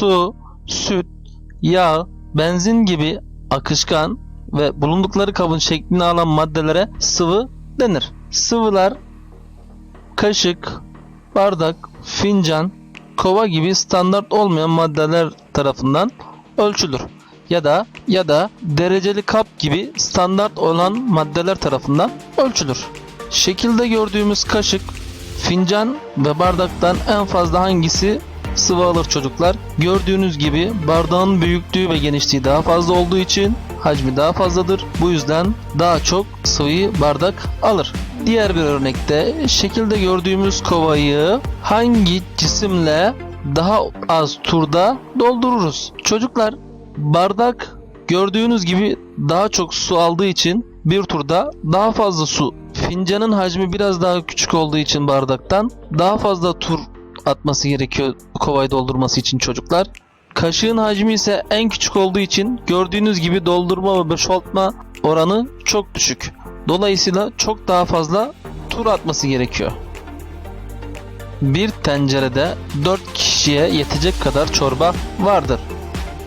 su, süt, yağ, benzin gibi akışkan ve bulundukları kabın şeklini alan maddelere sıvı denir. Sıvılar kaşık, bardak, fincan, kova gibi standart olmayan maddeler tarafından ölçülür. Ya da ya da dereceli kap gibi standart olan maddeler tarafından ölçülür. Şekilde gördüğümüz kaşık, fincan ve bardaktan en fazla hangisi sıvı alır çocuklar? Gördüğünüz gibi bardağın büyüklüğü ve genişliği daha fazla olduğu için hacmi daha fazladır. Bu yüzden daha çok sıvıyı bardak alır. Diğer bir örnekte şekilde gördüğümüz kovayı hangi cisimle daha az turda doldururuz? Çocuklar bardak gördüğünüz gibi daha çok su aldığı için bir turda daha fazla su. Fincanın hacmi biraz daha küçük olduğu için bardaktan daha fazla tur atması gerekiyor kovayı doldurması için çocuklar. Kaşığın hacmi ise en küçük olduğu için gördüğünüz gibi doldurma ve boşaltma oranı çok düşük. Dolayısıyla çok daha fazla tur atması gerekiyor. Bir tencerede 4 kişiye yetecek kadar çorba vardır.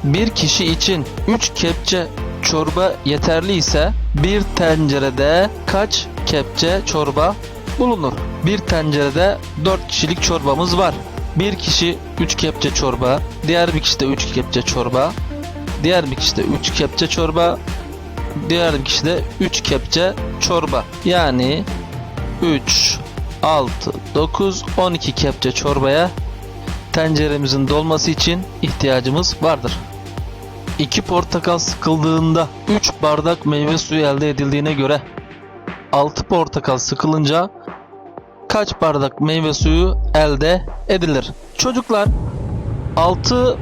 Bir kişi için 3 kepçe çorba yeterli ise bir tencerede kaç kepçe çorba bulunur? Bir tencerede 4 kişilik çorbamız var. Bir kişi 3 kepçe çorba, diğer bir kişi de 3 kepçe çorba, diğer bir kişi de 3 kepçe çorba, diğer bir kişi de 3 kepçe çorba. Yani 3, 6, 9, 12 kepçe çorbaya tenceremizin dolması için ihtiyacımız vardır. 2 portakal sıkıldığında 3 bardak meyve suyu elde edildiğine göre 6 portakal sıkılınca kaç bardak meyve suyu elde edilir? Çocuklar 6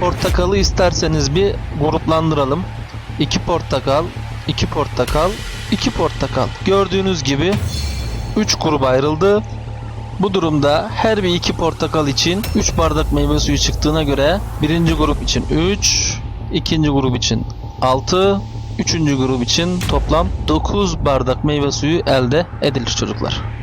portakalı isterseniz bir gruplandıralım. 2 portakal, 2 portakal, 2 portakal. Gördüğünüz gibi 3 gruba ayrıldı. Bu durumda her bir iki portakal için 3 bardak meyve suyu çıktığına göre birinci grup için 3, ikinci grup için 6, üçüncü grup için toplam 9 bardak meyve suyu elde edilir çocuklar.